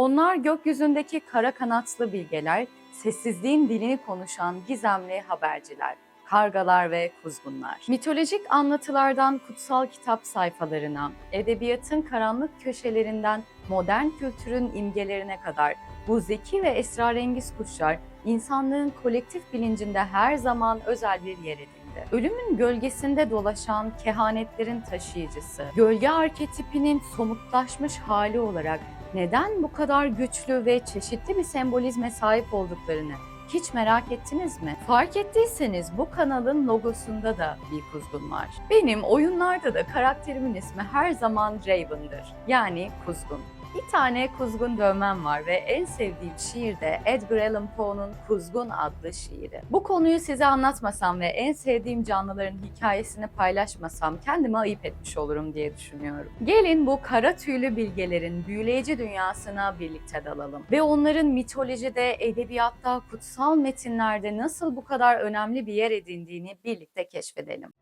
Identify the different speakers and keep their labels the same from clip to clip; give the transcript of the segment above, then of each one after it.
Speaker 1: Onlar gökyüzündeki kara kanatlı bilgeler, sessizliğin dilini konuşan gizemli haberciler, kargalar ve kuzgunlar. Mitolojik anlatılardan kutsal kitap sayfalarına, edebiyatın karanlık köşelerinden modern kültürün imgelerine kadar bu zeki ve esrarengiz kuşlar insanlığın kolektif bilincinde her zaman özel bir yer edindi. Ölümün gölgesinde dolaşan kehanetlerin taşıyıcısı, gölge arketipinin somutlaşmış hali olarak neden bu kadar güçlü ve çeşitli bir sembolizme sahip olduklarını hiç merak ettiniz mi? Fark ettiyseniz bu kanalın logosunda da bir kuzgun var. Benim oyunlarda da karakterimin ismi her zaman Raven'dır. Yani kuzgun. Bir tane kuzgun dövmem var ve en sevdiğim şiir de Edgar Allan Poe'nun Kuzgun adlı şiiri. Bu konuyu size anlatmasam ve en sevdiğim canlıların hikayesini paylaşmasam kendime ayıp etmiş olurum diye düşünüyorum. Gelin bu kara tüylü bilgelerin büyüleyici dünyasına birlikte dalalım ve onların mitolojide, edebiyatta, kutsal metinlerde nasıl bu kadar önemli bir yer edindiğini birlikte keşfedelim.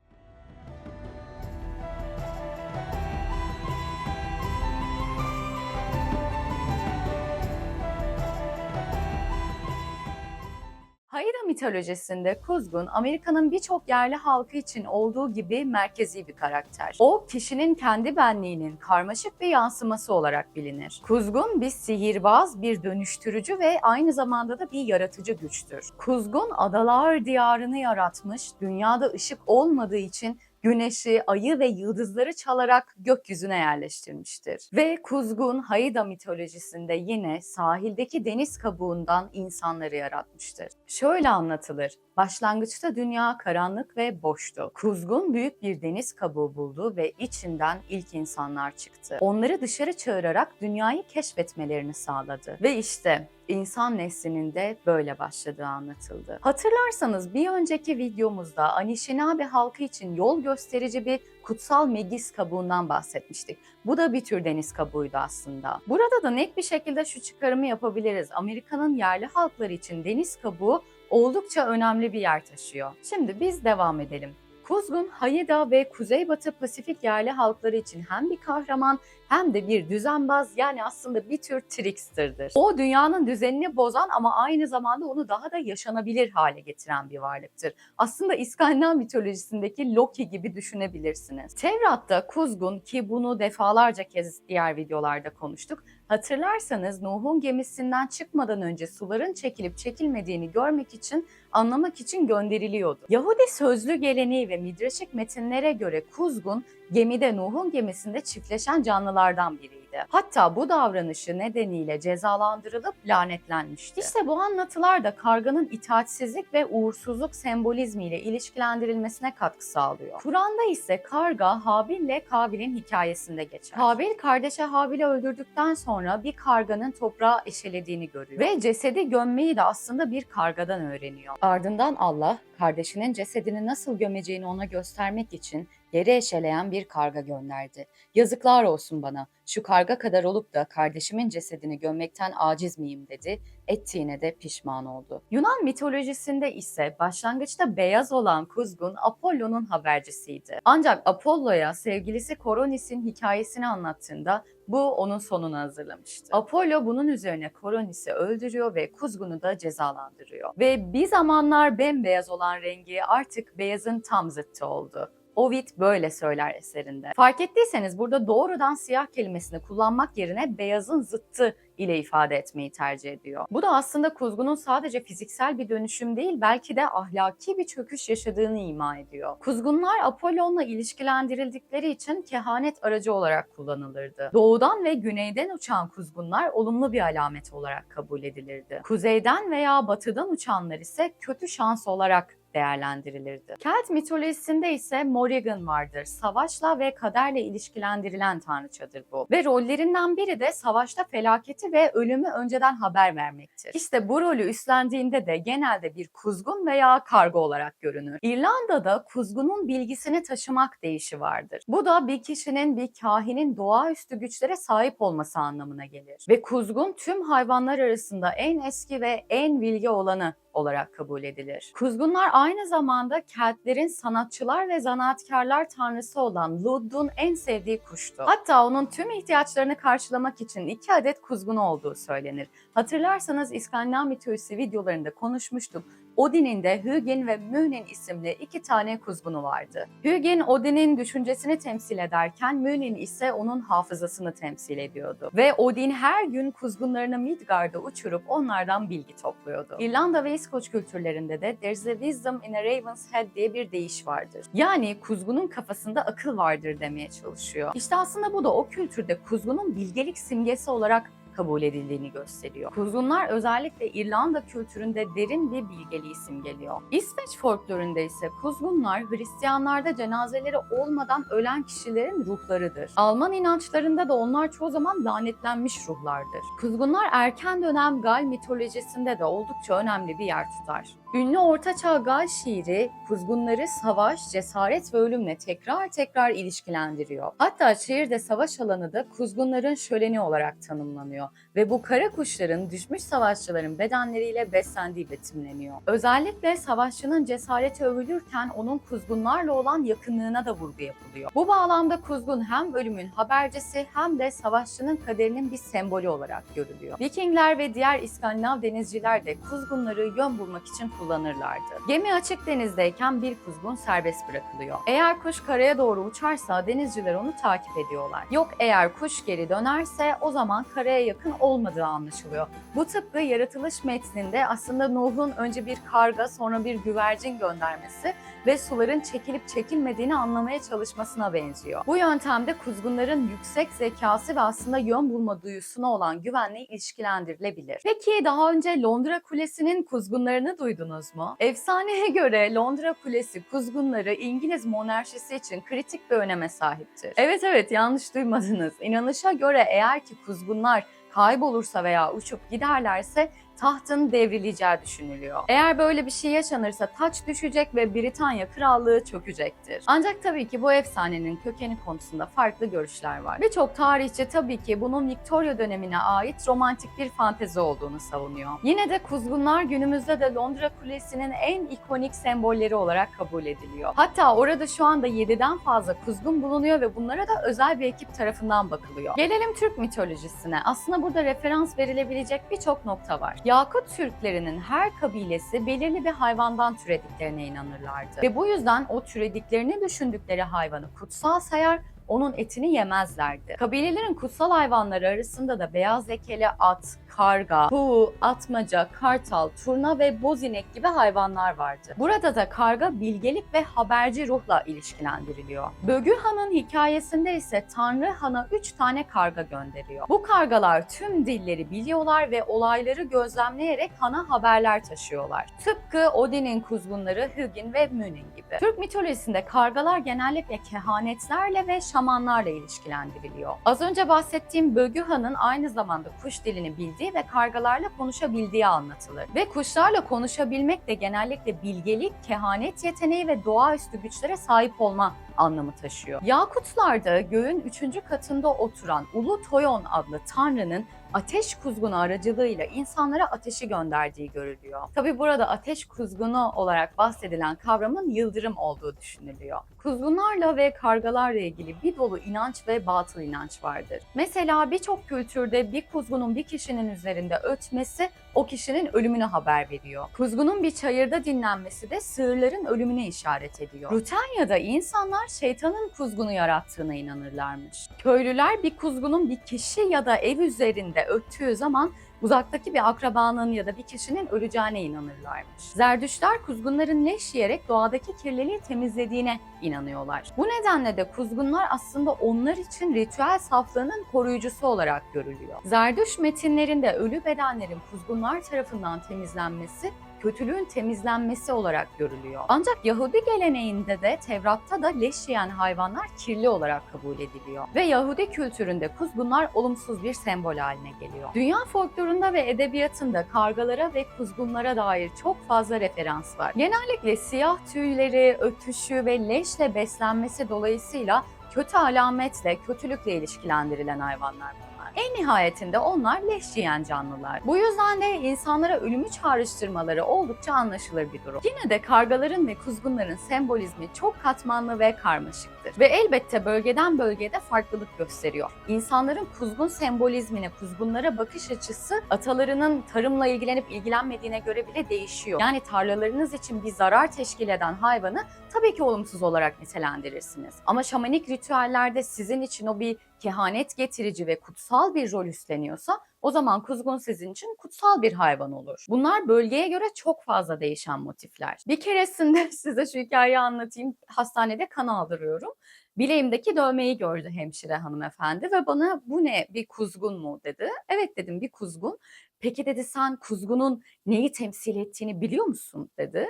Speaker 1: Haida mitolojisinde Kuzgun, Amerika'nın birçok yerli halkı için olduğu gibi merkezi bir karakter. O, kişinin kendi benliğinin karmaşık bir yansıması olarak bilinir. Kuzgun bir sihirbaz, bir dönüştürücü ve aynı zamanda da bir yaratıcı güçtür. Kuzgun, adalar diyarını yaratmış, dünyada ışık olmadığı için güneşi, ayı ve yıldızları çalarak gökyüzüne yerleştirmiştir. Ve Kuzgun Haida mitolojisinde yine sahildeki deniz kabuğundan insanları yaratmıştır. Şöyle anlatılır. Başlangıçta dünya karanlık ve boştu. Kuzgun büyük bir deniz kabuğu buldu ve içinden ilk insanlar çıktı. Onları dışarı çağırarak dünyayı keşfetmelerini sağladı. Ve işte insan neslinin de böyle başladığı anlatıldı. Hatırlarsanız bir önceki videomuzda Anishinaabe halkı için yol gösterici bir kutsal megis kabuğundan bahsetmiştik. Bu da bir tür deniz kabuğuydu aslında. Burada da net bir şekilde şu çıkarımı yapabiliriz. Amerika'nın yerli halkları için deniz kabuğu oldukça önemli bir yer taşıyor. Şimdi biz devam edelim. Kuzgun, Haida ve Kuzeybatı Pasifik yerli halkları için hem bir kahraman hem de bir düzenbaz yani aslında bir tür trickster'dır. O dünyanın düzenini bozan ama aynı zamanda onu daha da yaşanabilir hale getiren bir varlıktır. Aslında İskandinav mitolojisindeki Loki gibi düşünebilirsiniz. Tevrat'ta Kuzgun ki bunu defalarca kez diğer videolarda konuştuk. Hatırlarsanız Nuh'un gemisinden çıkmadan önce suların çekilip çekilmediğini görmek için, anlamak için gönderiliyordu. Yahudi sözlü geleneği ve midraşik metinlere göre Kuzgun gemide Nuh'un gemisinde çiftleşen canlılardan biriydi. Hatta bu davranışı nedeniyle cezalandırılıp lanetlenmişti. İşte bu anlatılar da karganın itaatsizlik ve uğursuzluk sembolizmiyle ilişkilendirilmesine katkı sağlıyor. Kur'an'da ise karga Habil ile Kabil'in hikayesinde geçer. Habil kardeşi Habil'i öldürdükten sonra bir karganın toprağa eşelediğini görüyor ve cesedi gömmeyi de aslında bir kargadan öğreniyor. Ardından Allah kardeşinin cesedini nasıl gömeceğini ona göstermek için yere eşeleyen bir karga gönderdi. Yazıklar olsun bana, şu karga kadar olup da kardeşimin cesedini gömmekten aciz miyim dedi, ettiğine de pişman oldu. Yunan mitolojisinde ise başlangıçta beyaz olan kuzgun Apollo'nun habercisiydi. Ancak Apollo'ya sevgilisi Koronis'in hikayesini anlattığında bu onun sonunu hazırlamıştı. Apollo bunun üzerine Koronis'i öldürüyor ve Kuzgun'u da cezalandırıyor. Ve bir zamanlar bembeyaz olan rengi artık beyazın tam zıttı oldu. Ovid böyle söyler eserinde. Fark ettiyseniz burada doğrudan siyah kelimesini kullanmak yerine beyazın zıttı ile ifade etmeyi tercih ediyor. Bu da aslında kuzgunun sadece fiziksel bir dönüşüm değil belki de ahlaki bir çöküş yaşadığını ima ediyor. Kuzgunlar Apollon'la ilişkilendirildikleri için kehanet aracı olarak kullanılırdı. Doğudan ve güneyden uçan kuzgunlar olumlu bir alamet olarak kabul edilirdi. Kuzeyden veya batıdan uçanlar ise kötü şans olarak değerlendirilirdi. Kelt mitolojisinde ise Morrigan vardır. Savaşla ve kaderle ilişkilendirilen tanrıçadır bu. Ve rollerinden biri de savaşta felaketi ve ölümü önceden haber vermektir. İşte bu rolü üstlendiğinde de genelde bir kuzgun veya kargo olarak görünür. İrlanda'da kuzgunun bilgisini taşımak deyişi vardır. Bu da bir kişinin, bir kahinin doğaüstü güçlere sahip olması anlamına gelir. Ve kuzgun tüm hayvanlar arasında en eski ve en bilgi olanı olarak kabul edilir. Kuzgunlar aynı aynı zamanda Keltlerin sanatçılar ve zanaatkarlar tanrısı olan Lud'un en sevdiği kuştu. Hatta onun tüm ihtiyaçlarını karşılamak için iki adet kuzgunu olduğu söylenir. Hatırlarsanız İskandinav mitolojisi videolarında konuşmuştuk. Odin'in de Hugin ve Munin isimli iki tane kuzgunu vardı. Hugin Odin'in düşüncesini temsil ederken Munin ise onun hafızasını temsil ediyordu. Ve Odin her gün kuzgunlarını Midgard'a uçurup onlardan bilgi topluyordu. İrlanda ve İskoç kültürlerinde de There's a wisdom in a raven's head diye bir deyiş vardır. Yani kuzgunun kafasında akıl vardır demeye çalışıyor. İşte aslında bu da o kültürde kuzgunun bilgelik simgesi olarak kabul edildiğini gösteriyor. Kuzgunlar özellikle İrlanda kültüründe derin bir bilgeliği simgeliyor. İsveç folklorunda ise kuzgunlar Hristiyanlarda cenazeleri olmadan ölen kişilerin ruhlarıdır. Alman inançlarında da onlar çoğu zaman lanetlenmiş ruhlardır. Kuzgunlar erken dönem Gal mitolojisinde de oldukça önemli bir yer tutar. Ünlü Ortaçağ Gal şiiri kuzgunları savaş, cesaret ve ölümle tekrar tekrar ilişkilendiriyor. Hatta şiirde savaş alanı da kuzgunların şöleni olarak tanımlanıyor ve bu kara kuşların düşmüş savaşçıların bedenleriyle beslendiği betimleniyor. Özellikle savaşçının cesareti övülürken onun kuzgunlarla olan yakınlığına da vurgu yapılıyor. Bu bağlamda kuzgun hem ölümün habercisi hem de savaşçının kaderinin bir sembolü olarak görülüyor. Vikingler ve diğer İskandinav denizciler de kuzgunları yön bulmak için kullanırlardı. Gemi açık denizdeyken bir kuzgun serbest bırakılıyor. Eğer kuş karaya doğru uçarsa denizciler onu takip ediyorlar. Yok eğer kuş geri dönerse o zaman karaya yakın olmadığı anlaşılıyor. Bu tıpkı yaratılış metninde aslında Nuh'un önce bir karga sonra bir güvercin göndermesi ve suların çekilip çekilmediğini anlamaya çalışmasına benziyor. Bu yöntemde kuzgunların yüksek zekası ve aslında yön bulma duyusuna olan güvenle ilişkilendirilebilir. Peki daha önce Londra Kulesi'nin kuzgunlarını duydunuz mu? Efsaneye göre Londra Kulesi kuzgunları İngiliz monarşisi için kritik bir öneme sahiptir. Evet evet yanlış duymadınız. İnanışa göre eğer ki kuzgunlar kaybolursa veya uçup giderlerse tahtın devrileceği düşünülüyor. Eğer böyle bir şey yaşanırsa taç düşecek ve Britanya Krallığı çökecektir. Ancak tabii ki bu efsanenin kökeni konusunda farklı görüşler var. Birçok tarihçi tabii ki bunun Victoria dönemine ait romantik bir fantezi olduğunu savunuyor. Yine de kuzgunlar günümüzde de Londra Kulesi'nin en ikonik sembolleri olarak kabul ediliyor. Hatta orada şu anda 7'den fazla kuzgun bulunuyor ve bunlara da özel bir ekip tarafından bakılıyor. Gelelim Türk mitolojisine. Aslında burada referans verilebilecek birçok nokta var. Yakut Türklerinin her kabilesi belirli bir hayvandan türediklerine inanırlardı. Ve bu yüzden o türediklerini düşündükleri hayvanı kutsal sayar onun etini yemezlerdi. Kabilelerin kutsal hayvanları arasında da beyaz lekeli at, karga, kuğu, atmaca, kartal, turna ve bozinek gibi hayvanlar vardı. Burada da karga bilgelik ve haberci ruhla ilişkilendiriliyor. Bögü Han'ın hikayesinde ise Tanrı Han'a 3 tane karga gönderiyor. Bu kargalar tüm dilleri biliyorlar ve olayları gözlemleyerek Han'a haberler taşıyorlar. Tıpkı Odin'in kuzgunları Hugin ve Munin gibi. Türk mitolojisinde kargalar genellikle kehanetlerle ve şamanlarla ilişkilendiriliyor. Az önce bahsettiğim Bögü Han'ın aynı zamanda kuş dilini bildiği ve kargalarla konuşabildiği anlatılır. Ve kuşlarla konuşabilmek de genellikle bilgelik, kehanet yeteneği ve doğaüstü güçlere sahip olma anlamı taşıyor. Yakutlarda göğün üçüncü katında oturan Ulu Toyon adlı tanrının ateş kuzgunu aracılığıyla insanlara ateşi gönderdiği görülüyor. Tabi burada ateş kuzgunu olarak bahsedilen kavramın yıldırım olduğu düşünülüyor. Kuzgunlarla ve kargalarla ilgili bir dolu inanç ve batıl inanç vardır. Mesela birçok kültürde bir kuzgunun bir kişinin üzerinde ötmesi o kişinin ölümünü haber veriyor. Kuzgunun bir çayırda dinlenmesi de sığırların ölümüne işaret ediyor. Rutanya'da insanlar şeytanın kuzgunu yarattığına inanırlarmış. Köylüler bir kuzgunun bir kişi ya da ev üzerinde öttüğü zaman uzaktaki bir akrabanın ya da bir kişinin öleceğine inanırlarmış. Zerdüştler kuzgunların leş yiyerek doğadaki kirliliği temizlediğine inanıyorlar. Bu nedenle de kuzgunlar aslında onlar için ritüel saflığının koruyucusu olarak görülüyor. Zerdüş metinlerinde ölü bedenlerin kuzgunlar tarafından temizlenmesi kötülüğün temizlenmesi olarak görülüyor. Ancak Yahudi geleneğinde de Tevrat'ta da leş yiyen hayvanlar kirli olarak kabul ediliyor. Ve Yahudi kültüründe kuzgunlar olumsuz bir sembol haline geliyor. Dünya folklorunda ve edebiyatında kargalara ve kuzgunlara dair çok fazla referans var. Genellikle siyah tüyleri, ötüşü ve leşle beslenmesi dolayısıyla kötü alametle, kötülükle ilişkilendirilen hayvanlar bunlar. En nihayetinde onlar leş yiyen canlılar. Bu yüzden de insanlara ölümü çağrıştırmaları oldukça anlaşılır bir durum. Yine de kargaların ve kuzgunların sembolizmi çok katmanlı ve karmaşıktır. Ve elbette bölgeden bölgede farklılık gösteriyor. İnsanların kuzgun sembolizmine, kuzgunlara bakış açısı atalarının tarımla ilgilenip ilgilenmediğine göre bile değişiyor. Yani tarlalarınız için bir zarar teşkil eden hayvanı tabii ki olumsuz olarak nitelendirirsiniz. Ama şamanik ritüellerde sizin için o bir kehanet getirici ve kutsal bir rol üstleniyorsa o zaman kuzgun sizin için kutsal bir hayvan olur. Bunlar bölgeye göre çok fazla değişen motifler. Bir keresinde size şu hikayeyi anlatayım. Hastanede kan aldırıyorum. Bileğimdeki dövmeyi gördü hemşire hanımefendi ve bana bu ne bir kuzgun mu dedi. Evet dedim bir kuzgun. Peki dedi sen kuzgunun neyi temsil ettiğini biliyor musun dedi.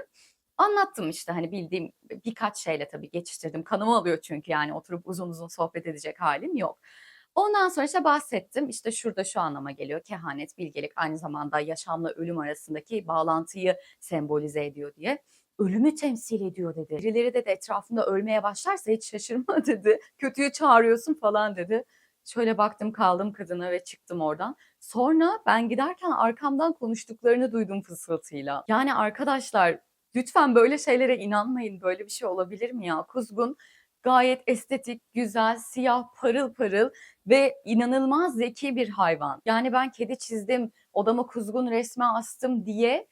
Speaker 1: Anlattım işte hani bildiğim birkaç şeyle tabii geçiştirdim. Kanımı alıyor çünkü yani oturup uzun uzun sohbet edecek halim yok. Ondan sonra işte bahsettim. İşte şurada şu anlama geliyor. Kehanet, bilgelik aynı zamanda yaşamla ölüm arasındaki bağlantıyı sembolize ediyor diye. Ölümü temsil ediyor dedi. Birileri de, etrafında ölmeye başlarsa hiç şaşırma dedi. Kötüyü çağırıyorsun falan dedi. Şöyle baktım kaldım kadına ve çıktım oradan. Sonra ben giderken arkamdan konuştuklarını duydum fısıltıyla. Yani arkadaşlar lütfen böyle şeylere inanmayın. Böyle bir şey olabilir mi ya? Kuzgun gayet estetik, güzel, siyah, parıl parıl ve inanılmaz zeki bir hayvan. Yani ben kedi çizdim, odama kuzgun resmi astım diye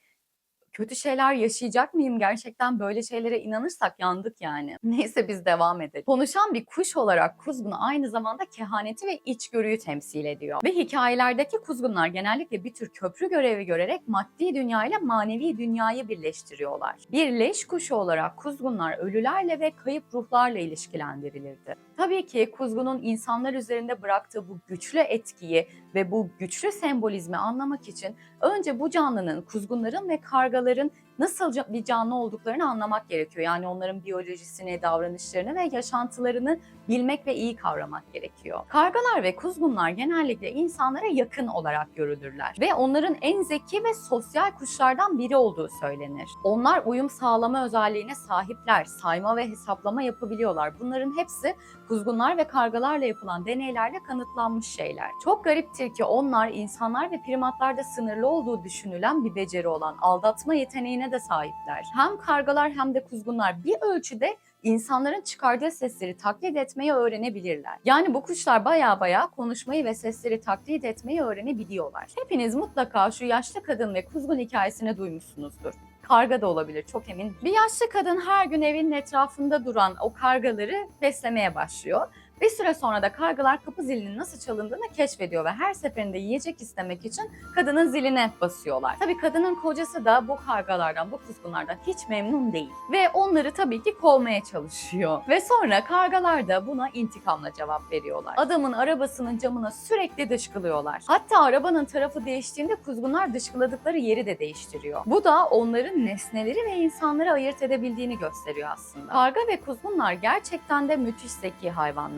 Speaker 1: kötü şeyler yaşayacak mıyım? Gerçekten böyle şeylere inanırsak yandık yani. Neyse biz devam edelim. Konuşan bir kuş olarak kuzgun aynı zamanda kehaneti ve içgörüyü temsil ediyor. Ve hikayelerdeki kuzgunlar genellikle bir tür köprü görevi görerek maddi dünya ile manevi dünyayı birleştiriyorlar. Bir leş kuşu olarak kuzgunlar ölülerle ve kayıp ruhlarla ilişkilendirilirdi. Tabii ki kuzgunun insanlar üzerinde bıraktığı bu güçlü etkiyi ve bu güçlü sembolizmi anlamak için önce bu canlının, kuzgunların ve kargaların nasıl bir canlı olduklarını anlamak gerekiyor. Yani onların biyolojisini, davranışlarını ve yaşantılarını bilmek ve iyi kavramak gerekiyor. Kargalar ve kuzgunlar genellikle insanlara yakın olarak görülürler ve onların en zeki ve sosyal kuşlardan biri olduğu söylenir. Onlar uyum sağlama özelliğine sahipler, sayma ve hesaplama yapabiliyorlar. Bunların hepsi kuzgunlar ve kargalarla yapılan deneylerle kanıtlanmış şeyler. Çok gariptir ki onlar insanlar ve primatlarda sınırlı olduğu düşünülen bir beceri olan aldatma yeteneğine de sahipler. Hem kargalar hem de kuzgunlar bir ölçüde insanların çıkardığı sesleri taklit etmeyi öğrenebilirler. Yani bu kuşlar baya baya konuşmayı ve sesleri taklit etmeyi öğrenebiliyorlar. Hepiniz mutlaka şu yaşlı kadın ve kuzgun hikayesini duymuşsunuzdur. Karga da olabilir çok emin. Bir yaşlı kadın her gün evinin etrafında duran o kargaları beslemeye başlıyor. Bir süre sonra da kargalar kapı zilinin nasıl çalındığını keşfediyor ve her seferinde yiyecek istemek için kadının ziline basıyorlar. Tabii kadının kocası da bu kargalardan, bu kuzgunlardan hiç memnun değil. Ve onları tabii ki kovmaya çalışıyor. Ve sonra kargalar da buna intikamla cevap veriyorlar. Adamın arabasının camına sürekli dışkılıyorlar. Hatta arabanın tarafı değiştiğinde kuzgunlar dışkıladıkları yeri de değiştiriyor. Bu da onların nesneleri ve insanları ayırt edebildiğini gösteriyor aslında. Karga ve kuzgunlar gerçekten de müthiş zeki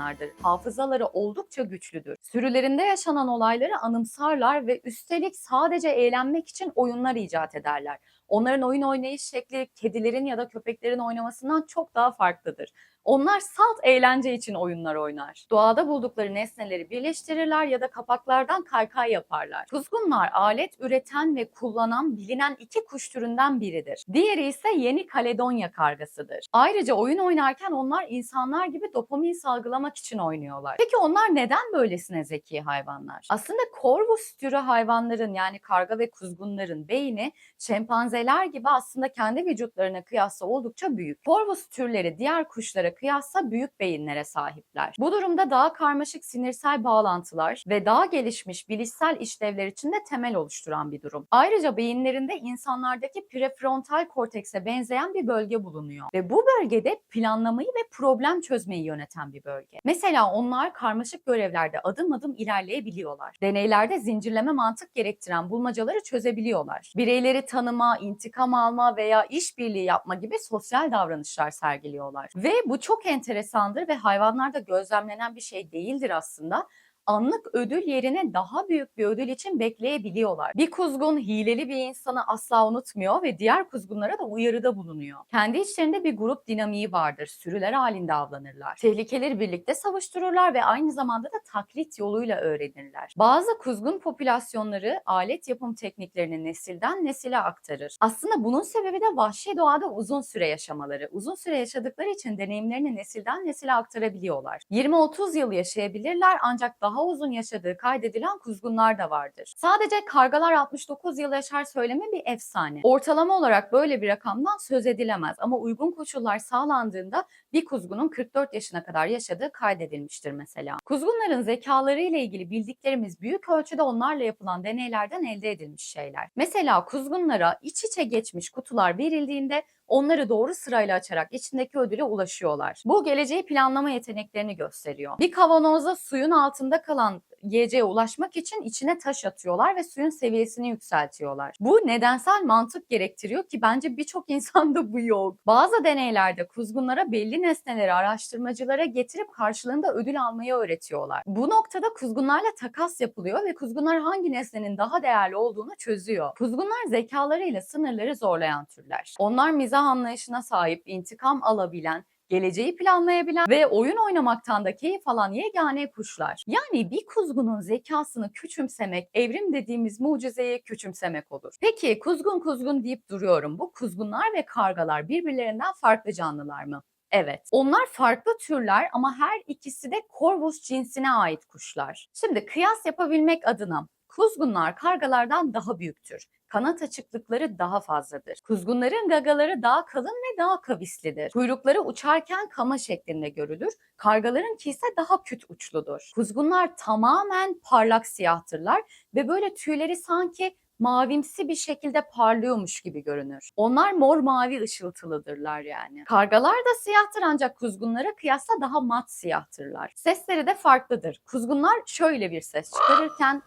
Speaker 1: hayvanlardır. Hafızaları oldukça güçlüdür. Sürülerinde yaşanan olayları anımsarlar ve üstelik sadece eğlenmek için oyunlar icat ederler. Onların oyun oynayış şekli kedilerin ya da köpeklerin oynamasından çok daha farklıdır. Onlar salt eğlence için oyunlar oynar. Doğada buldukları nesneleri birleştirirler ya da kapaklardan kaykay yaparlar. Kuzgunlar alet üreten ve kullanan bilinen iki kuş türünden biridir. Diğeri ise Yeni Kaledonya kargasıdır. Ayrıca oyun oynarken onlar insanlar gibi dopamin salgılamak için oynuyorlar. Peki onlar neden böylesine zeki hayvanlar? Aslında korvus türü hayvanların yani karga ve kuzgunların beyni şempanzeler gibi aslında kendi vücutlarına kıyasla oldukça büyük. Korvus türleri diğer kuşlara kıyasla büyük beyinlere sahipler. Bu durumda daha karmaşık sinirsel bağlantılar ve daha gelişmiş bilişsel işlevler için de temel oluşturan bir durum. Ayrıca beyinlerinde insanlardaki prefrontal kortekse benzeyen bir bölge bulunuyor ve bu bölgede planlamayı ve problem çözmeyi yöneten bir bölge. Mesela onlar karmaşık görevlerde adım adım ilerleyebiliyorlar. Deneylerde zincirleme mantık gerektiren bulmacaları çözebiliyorlar. Bireyleri tanıma, intikam alma veya işbirliği yapma gibi sosyal davranışlar sergiliyorlar. Ve bu çok enteresandır ve hayvanlarda gözlemlenen bir şey değildir aslında. Anlık ödül yerine daha büyük bir ödül için bekleyebiliyorlar. Bir kuzgun hileli bir insanı asla unutmuyor ve diğer kuzgunlara da uyarıda bulunuyor. Kendi içlerinde bir grup dinamiği vardır. Sürüler halinde avlanırlar. Tehlikeleri birlikte savuştururlar ve aynı zamanda da taklit yoluyla öğrenirler. Bazı kuzgun popülasyonları alet yapım tekniklerini nesilden nesile aktarır. Aslında bunun sebebi de vahşi doğada uzun süre yaşamaları. Uzun süre yaşadıkları için deneyimlerini nesilden nesile aktarabiliyorlar. 20-30 yıl yaşayabilirler ancak daha uzun yaşadığı kaydedilen kuzgunlar da vardır. Sadece kargalar 69 yıl yaşar söylemi bir efsane. Ortalama olarak böyle bir rakamdan söz edilemez ama uygun koşullar sağlandığında bir kuzgunun 44 yaşına kadar yaşadığı kaydedilmiştir mesela. Kuzgunların zekaları ile ilgili bildiklerimiz büyük ölçüde onlarla yapılan deneylerden elde edilmiş şeyler. Mesela kuzgunlara iç içe geçmiş kutular verildiğinde onları doğru sırayla açarak içindeki ödüle ulaşıyorlar. Bu geleceği planlama yeteneklerini gösteriyor. Bir kavanozda suyun altında kalan yiyeceğe ulaşmak için içine taş atıyorlar ve suyun seviyesini yükseltiyorlar. Bu nedensel mantık gerektiriyor ki bence birçok insanda bu yok. Bazı deneylerde kuzgunlara belli nesneleri araştırmacılara getirip karşılığında ödül almayı öğretiyorlar. Bu noktada kuzgunlarla takas yapılıyor ve kuzgunlar hangi nesnenin daha değerli olduğunu çözüyor. Kuzgunlar zekalarıyla sınırları zorlayan türler. Onlar mizah anlayışına sahip, intikam alabilen, geleceği planlayabilen ve oyun oynamaktan da keyif alan yegane kuşlar. Yani bir kuzgunun zekasını küçümsemek, evrim dediğimiz mucizeyi küçümsemek olur. Peki kuzgun kuzgun deyip duruyorum. Bu kuzgunlar ve kargalar birbirlerinden farklı canlılar mı? Evet. Onlar farklı türler ama her ikisi de Corvus cinsine ait kuşlar. Şimdi kıyas yapabilmek adına kuzgunlar kargalardan daha büyüktür kanat açıklıkları daha fazladır. Kuzgunların gagaları daha kalın ve daha kavislidir. Kuyrukları uçarken kama şeklinde görülür. Kargaların ise daha küt uçludur. Kuzgunlar tamamen parlak siyahtırlar ve böyle tüyleri sanki mavimsi bir şekilde parlıyormuş gibi görünür. Onlar mor mavi ışıltılıdırlar yani. Kargalar da siyahtır ancak kuzgunlara kıyasla daha mat siyahtırlar. Sesleri de farklıdır. Kuzgunlar şöyle bir ses çıkarırken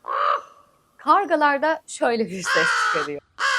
Speaker 1: Kargalar da şöyle bir ses çıkarıyor.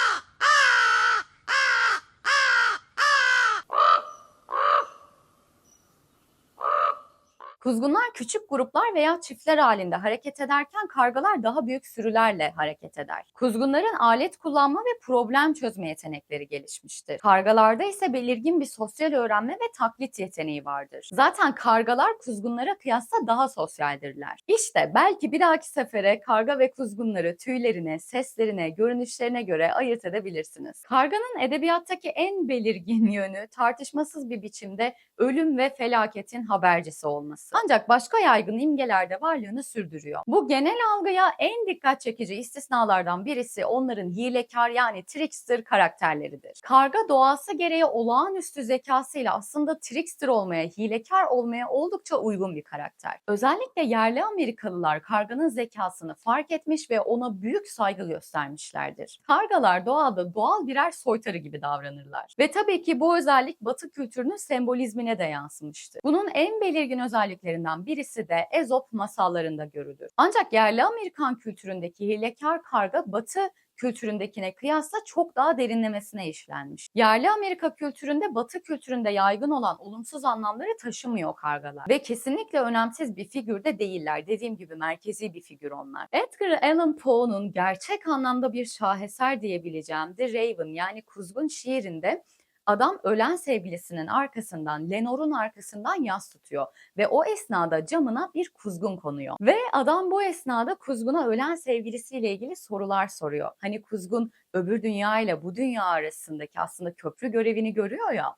Speaker 1: Kuzgunlar küçük gruplar veya çiftler halinde hareket ederken kargalar daha büyük sürülerle hareket eder. Kuzgunların alet kullanma ve problem çözme yetenekleri gelişmiştir. Kargalarda ise belirgin bir sosyal öğrenme ve taklit yeteneği vardır. Zaten kargalar kuzgunlara kıyasla daha sosyaldirler. İşte belki bir dahaki sefere karga ve kuzgunları tüylerine, seslerine, görünüşlerine göre ayırt edebilirsiniz. Karganın edebiyattaki en belirgin yönü tartışmasız bir biçimde ölüm ve felaketin habercisi olması ancak başka yaygın imgelerde varlığını sürdürüyor. Bu genel algıya en dikkat çekici istisnalardan birisi onların hilekar yani trickster karakterleridir. Karga doğası gereği olağanüstü zekasıyla aslında trickster olmaya, hilekar olmaya oldukça uygun bir karakter. Özellikle yerli Amerikalılar karganın zekasını fark etmiş ve ona büyük saygı göstermişlerdir. Kargalar doğada doğal birer soytarı gibi davranırlar. Ve tabii ki bu özellik Batı kültürünün sembolizmine de yansımıştır. Bunun en belirgin özellik örneklerinden birisi de Ezop masallarında görülür. Ancak yerli Amerikan kültüründeki hilekar karga Batı kültüründekine kıyasla çok daha derinlemesine işlenmiş. Yerli Amerika kültüründe Batı kültüründe yaygın olan olumsuz anlamları taşımıyor kargalar ve kesinlikle önemsiz bir figürde değiller. Dediğim gibi merkezi bir figür onlar. Edgar Allan Poe'nun gerçek anlamda bir şaheser diyebileceğim The Raven yani Kuzgun şiirinde Adam ölen sevgilisinin arkasından, Lenor'un arkasından yas tutuyor ve o esnada camına bir kuzgun konuyor. Ve adam bu esnada kuzguna ölen sevgilisiyle ilgili sorular soruyor. Hani kuzgun öbür dünya ile bu dünya arasındaki aslında köprü görevini görüyor ya.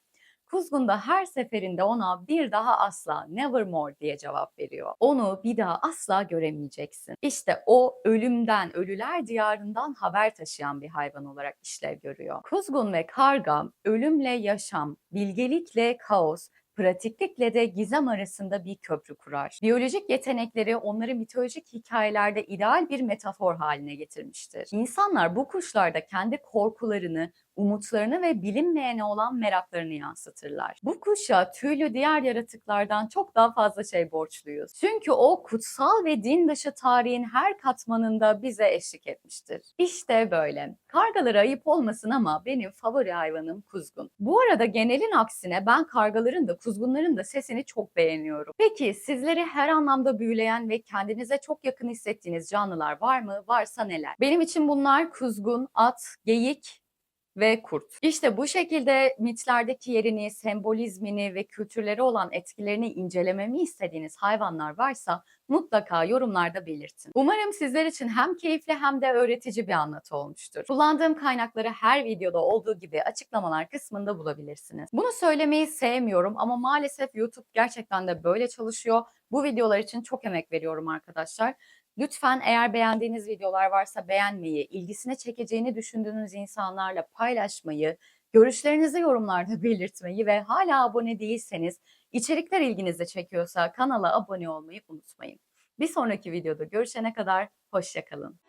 Speaker 1: Kuzgun da her seferinde ona bir daha asla nevermore diye cevap veriyor. Onu bir daha asla göremeyeceksin. İşte o ölümden, ölüler diyarından haber taşıyan bir hayvan olarak işlev görüyor. Kuzgun ve karga ölümle yaşam, bilgelikle kaos, pratiklikle de gizem arasında bir köprü kurar. Biyolojik yetenekleri onları mitolojik hikayelerde ideal bir metafor haline getirmiştir. İnsanlar bu kuşlarda kendi korkularını, umutlarını ve bilinmeyene olan meraklarını yansıtırlar. Bu kuşa tüylü diğer yaratıklardan çok daha fazla şey borçluyuz. Çünkü o kutsal ve din dışı tarihin her katmanında bize eşlik etmiştir. İşte böyle. Kargalara ayıp olmasın ama benim favori hayvanım kuzgun. Bu arada genelin aksine ben kargaların da kuzgunların da sesini çok beğeniyorum. Peki sizleri her anlamda büyüleyen ve kendinize çok yakın hissettiğiniz canlılar var mı? Varsa neler? Benim için bunlar kuzgun, at, geyik, ve kurt. İşte bu şekilde mitlerdeki yerini, sembolizmini ve kültürleri olan etkilerini incelememi istediğiniz hayvanlar varsa mutlaka yorumlarda belirtin. Umarım sizler için hem keyifli hem de öğretici bir anlatı olmuştur. Kullandığım kaynakları her videoda olduğu gibi açıklamalar kısmında bulabilirsiniz. Bunu söylemeyi sevmiyorum ama maalesef YouTube gerçekten de böyle çalışıyor. Bu videolar için çok emek veriyorum arkadaşlar. Lütfen eğer beğendiğiniz videolar varsa beğenmeyi, ilgisine çekeceğini düşündüğünüz insanlarla paylaşmayı, görüşlerinizi yorumlarda belirtmeyi ve hala abone değilseniz, içerikler ilginizi çekiyorsa kanala abone olmayı unutmayın. Bir sonraki videoda görüşene kadar hoşçakalın.